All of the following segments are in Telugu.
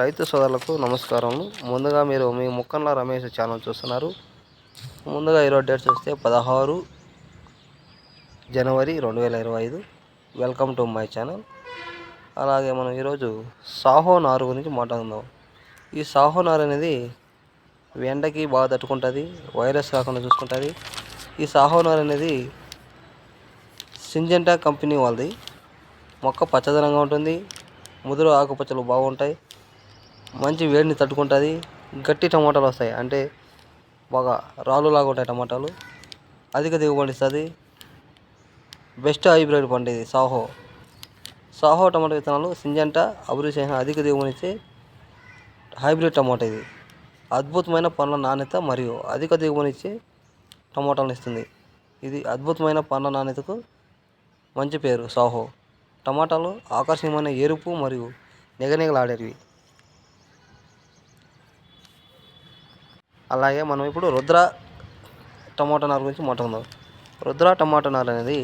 రైతు సోదరులకు నమస్కారం ముందుగా మీరు మీ ముక్కన్ల రమేష్ ఛానల్ చూస్తున్నారు. ముందుగా ఈరోజు డేట్ చూస్తే పదహారు జనవరి రెండు వేల ఇరవై ఐదు. Welcome to my channel. అలాగే మనం ఈరోజు సాహో నారు గురించి మాట్లాడుకుందాం. ఈ సాహో నారు అనేది ఎండకి బాగా తట్టుకుంటుంది వైరస్ కాకుండా చూసుకుంటుంది. ఈ సాహో నారు అనేది సింజెంటా కంపెనీ వాళ్ళది. మొక్క పచ్చదనంగా ఉంటుంది ముదురు ఆకుపచ్చలు బాగుంటాయి. మంచి వేడిని తట్టుకుంటుంది. గట్టి టమాటాలు వస్తాయి. అంటే బాగా రాళ్ళులాగా ఉంటాయి టమాటాలు. అధిక దిగుబడి ఇస్తుంది. బెస్ట్ హైబ్రిడ్ పంట ఇది సాహో. సాహో టమాటా విత్తనాలు సింజంట అభివృద్ధి చేసిన అధిక దిగుబడిచ్చే హైబ్రిడ్ టమాటా ఇది. అద్భుతమైన పండ్ల నాణ్యత మరియు అధిక దిగుబడిచ్చే టమాటాలను ఇస్తుంది. ఇది అద్భుతమైన పండ్ల నాణ్యతకు మంచి పేరు సాహో. టమాటాలు ఆకర్షణీయమైన ఎరుపు మరియు నిగనిగలాడేవి అలాగే మనం ఇప్పుడు రుద్ర టమాటా నారు గురించి మాట్లాడుకుందాం. రుద్ర టమాటా నారు అనేది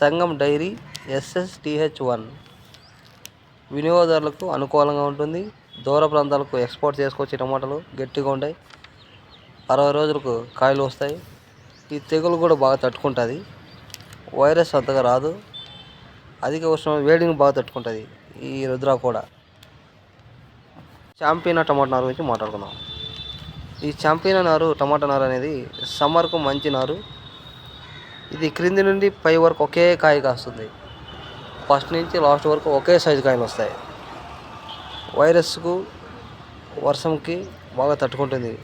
సంగం డైరీ ఎస్ఎస్టిహెచ్ వన్ వినియోగదారులకు అనుకూలంగా ఉంటుంది. దూర ప్రాంతాలకు ఎక్స్పోర్ట్ చేసుకోవచ్చు టమాటాలు గట్టిగా ఉంటాయి. అరవై రోజులకు కాయలు వస్తాయి. ఈ తెగులు కూడా బాగా తట్టుకుంటుంది. వైరస్ అంతగా రాదు. అధిక ఉష్ణ వేడిని బాగా తట్టుకుంటుంది ఈ రుద్ర కూడా. చాంపియనా టమాటా నారు గురించి మాట్లాడుకుందాం. ఈ చాంపియన్ నారు టమాటా నారు అనేది సమ్మర్కు మంచి నారు. ఇది క్రింది నుండి పై వరకు ఒకే కాయ కాస్తుంది. ఫస్ట్ నుంచి లాస్ట్ వరకు ఒకే సైజు కాయలు వస్తాయి. వైరస్కు వర్షంకి బాగా తట్టుకుంటుంది.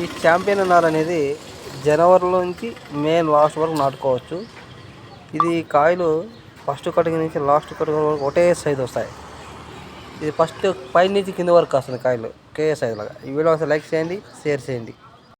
ఈ చాంపియన్ నార్ అనేది జనవరిలో నుంచి మే లాస్ట్ వరకు నాటుకోవచ్చు. ఇది కాయలు ఫస్ట్ కటింగ్ నుంచి లాస్ట్ కటింగ్ వరకు ఒకటే సైజు వస్తాయి. ఇది ఫస్ట్ పై నుంచి కింద వరకు వస్తుంది కాయలు ఒకే సైజులాగా ఈ వీడియో ఒకసారి లైక్ చేయండి షేర్ చేయండి.